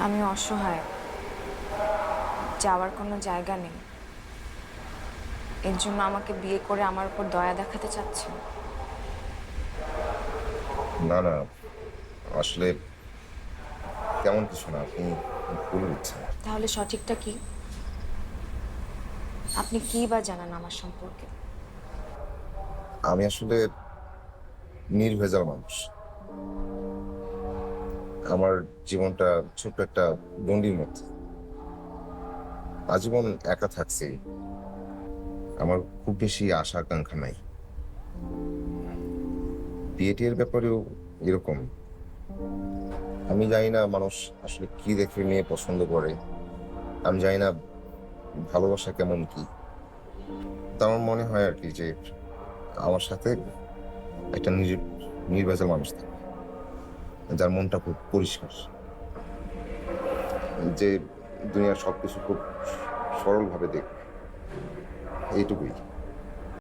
আমি অসহায়। যাওয়ার কোনো জায়গা নেই। এর জন্য আমাকে বিয়ে করে আমার উপর দয়া দেখাতে চাচ্ছেন। না না। আসলে তেমন কিছু না আপনি ভুল বুঝছেন। তাহলে সঠিকটা কি? আপনি কি বা জানান আমার সম্পর্কে? আমি আসলে নির্ভেজাল মানুষ। আমার জীবনটা ছোট্ট একটা গণ্ডির মধ্যে আজীবন একা থাকছি। আমার খুব বেশি আশা আকাঙ্ক্ষা নাই। বিয়েটির ব্যাপারেও এরকম। আমি জানি না মানুষ আসলে কি দেখে নিয়ে পছন্দ করে। আমি জানি না ভালোবাসা কেমন কি। তা আমার মনে হয় আর কি যে আমার সাথে একটা নির- নির্বাচন মানুষ থাকে। যার মনটা খুব পরিষ্কার। যে দুনিয়ার সব কিছু খুব সরলভাবে দেখবে এইটুকুই।